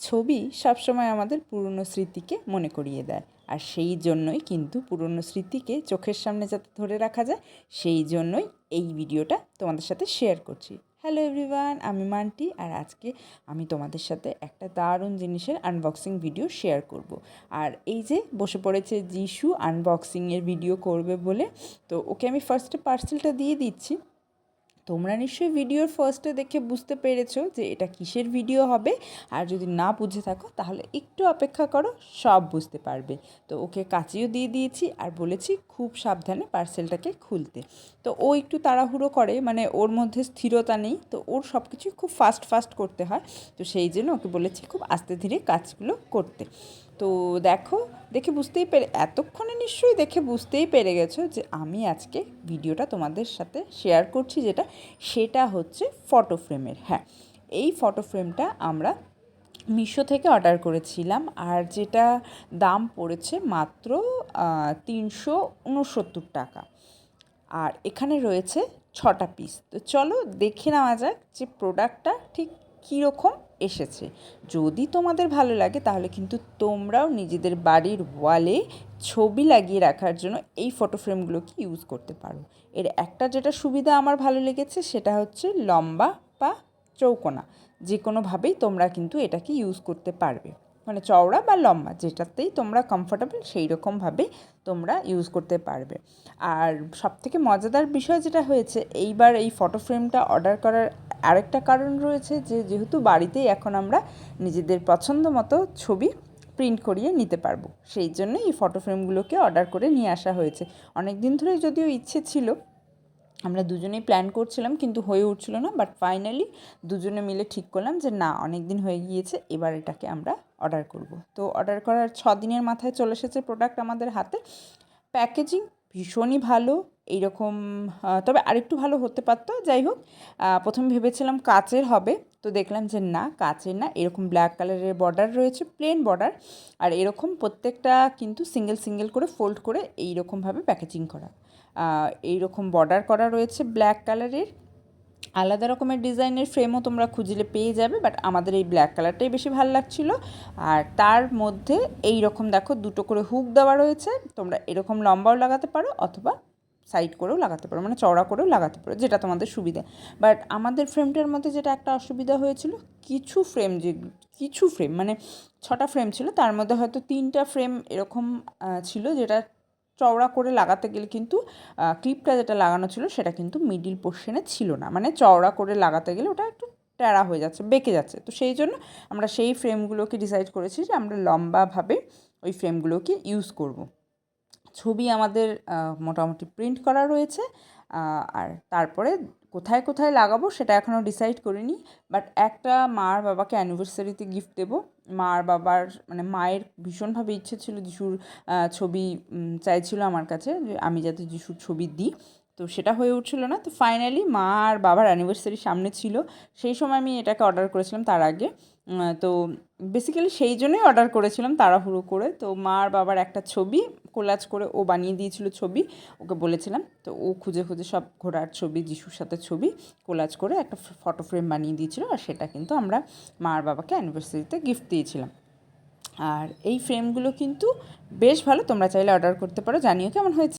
ছবি সবসময় আমাদের পুরনো স্মৃতিকে মনে করিয়ে দেয়। আর সেই জন্যই কিন্তু পুরনো স্মৃতিকে চোখের সামনে যাতে ধরে রাখা যায়, সেই জন্যই এই ভিডিওটা তোমাদের সাথে শেয়ার করছি। হ্যালো এভরিওয়ান আমি মান্টি আর আজকে আমি তোমাদের সাথে একটা দারুণ জিনিসের আনবক্সিং ভিডিও শেয়ার করব। আর এই যে বসে পড়েছে যিশু আনবক্সিংয়ের ভিডিও করবে বলে, তো ওকে আমি ফার্স্টে পার্সেলটা দিয়ে দিচ্ছি। তোমরা নিশ্চয়ই ভিডিওর ফার্স্টে দেখে বুঝতে পেরেছ যে এটা কিসের ভিডিও হবে। আর যদি না বুঝে থাকো, তাহলে একটু অপেক্ষা করো, সব বুঝতে পারবে। তো ওকে কাচিও দিয়ে দিয়েছি আর বলেছি খুব সাবধানে পার্সেলটাকে খুলতে। তো ও একটু তাড়াহুড়ো করে মানে ওর মধ্যে স্থিরতা নেই, তো ওর সব কিছুই খুব ফাস্ট ফাস্ট করতে হয়। তো সেই জন্য ওকে বলেছি খুব আস্তে ধীরে কাজগুলো করতে। তো দেখো, দেখে বুঝতেই পেরে, এতক্ষণে নিশ্চয়ই দেখে বুঝতেই পেরে গেছো যে আমি আজকে ভিডিওটা তোমাদের সাথে শেয়ার করছি যেটা, সেটা হচ্ছে ফটো ফ্রেমের হ্যাঁ এই ফটো ফ্রেমটা আমরা মিশো থেকে অর্ডার করেছিলাম আর যেটা দাম পড়েছে মাত্র তিনশো উনসত্তর টাকা। আর এখানে রয়েছে ছটা পিস তো চলো দেখে নেওয়া যাক যে প্রোডাক্টটা ঠিক কীরকম এসেছে? যদি তোমাদের ভালো লাগে, তাহলে কিন্তু তোমরাও নিজেদের বাড়ির ওয়ালে ছবি লাগিয়ে রাখার জন্য এই ফটো ফ্রেমগুলোকে ইউজ করতে পারো। এর একটা যেটা সুবিধা আমার ভালো লেগেছে, সেটা হচ্ছে লম্বা বা চৌকোনা। যে কোনোভাবেই তোমরা কিন্তু এটাকে ইউজ করতে পারবে। মানে চওড়া বা লম্বা, যেটাতেই তোমরা কমফোর্টেবল সেই রকমভাবেই তোমরা ইউজ করতে পারবে। আর সবথেকে মজাদার বিষয় যেটা হয়েছে, এইবার এই ফটো ফ্রেমটা অর্ডার করার আরেকটা কারণ রয়েছে যে যেহেতু বাড়িতেই এখন আমরা নিজেদের পছন্দ মতো ছবি প্রিন্ট করিয়ে নিতে পারব। সেই জন্যই এই ফটো ফ্রেমগুলোকে অর্ডার করে নিয়ে আসা হয়েছে। অনেক দিন ধরে যদিও ইচ্ছে ছিল, আমরা দুজনেই প্ল্যান করছিলাম কিন্তু হয়ে উঠছিল না বাট ফাইনালি দুজনে মিলে ঠিক করলাম যে না, অনেক দিন হয়ে গিয়েছে, এবার এটাকে আমরা অর্ডার করব। তো অর্ডার করার ছ দিনের মাথায় চলে এসেছে প্রোডাক্ট আমাদের হাতে। প্যাকেজিং ভীষণই ভালো, এইরকম তবে আরেকটু ভালো হতে পারতো, যাই হোক। প্রথমে ভেবেছিলাম কাচের হবে, তো দেখলাম যে না, কাচের না, এরকম ব্ল্যাক কালারের বর্ডার রয়েছে প্লেন বর্ডার আর এরকম প্রত্যেকটা কিন্তু সিঙ্গেল সিঙ্গেল করে ফোল্ড করে এইরকমভাবে প্যাকেজিং করা। এইরকম বর্ডার করা রয়েছে ব্ল্যাক কালারের আলাদা রকমের ডিজাইনের ফ্রেমও তোমরা খুঁজলে পেয়ে যাবে বাট আমাদের এই ব্ল্যাক কালারটাই বেশি ভালো লাগছিল। আর তার মধ্যে এই রকম দেখো দুটো করে হুক দেওয়া রয়েছে, তোমরা এরকম লম্বাও লাগাতে পারো অথবা সাইড করেও লাগাতে পারো মানে চওড়া করেও লাগাতে পারো, যেটা তোমাদের সুবিধা। বাট আমাদের ফ্রেমটার মধ্যে যেটা একটা অসুবিধা হয়েছিল, কিছু ফ্রেম যে, কিছু ফ্রেম মানে ছটা ফ্রেম ছিল, তার মধ্যে হয়তো তিনটা ফ্রেম এরকম ছিল যেটা চওড়া করে লাগাতে গেলে কিন্তু ক্লিপটা যেটা লাগানো ছিল সেটা কিন্তু মিডিল পোর্শনে ছিল না। মানে চওড়া করে লাগাতে গেলে ওটা একটু ট্যাড়া হয়ে যাচ্ছে, বেঁকে যাচ্ছে। তো সেই জন্য আমরা সেই ফ্রেমগুলোকে ডিসাইড করেছি যে আমরা লম্বাভাবে ওই ফ্রেমগুলোকে ইউজ করব। ছবি আমাদের মোটামুটি প্রিন্ট করা রয়েছে আর তারপরে কোথায় কোথায় লাগাবো সেটা এখনও ডিসাইড করিনি বাট একটা মার বাবাকে অ্যানিভার্সারিতে গিফট দেবো। মার বাবার মানে মায়ের ভীষণভাবে ইচ্ছে ছিল যিশুর ছবি চাইছিল আমার কাছে যে আমি যাতে যিশুর ছবি দিই, তো সেটা হয়ে উঠছিল না। তো ফাইনালি মা আর বাবার অ্যানিভার্সারি সামনে ছিল, সেই সময় আমি এটাকে অর্ডার করেছিলাম তার আগে। তো বেসিক্যালি সেই জন্যই অর্ডার করেছিলাম তাড়াহুড়ো করে। তো মা আর বাবার একটা ছবি, কোলাজ করে ও বানিয়ে দিয়েছিল ছবি, ওকে বলেছিলাম। তো ও খুঁজে খুঁজে সব ঘোড়ার ছবি, যিশুর সাথে ছবি, কোলাজ করে একটা ফটো ফ্রেম বানিয়ে দিয়েছিল আর সেটা কিন্তু আমরা মা আর বাবাকে অ্যানিভার্সারিতে গিফট দিয়েছিলাম। আর এই ফ্রেমগুলো কিন্তু বেশ ভালো, তোমরা চাইলে অর্ডার করতে পারো। জানিও কেমন হয়েছে।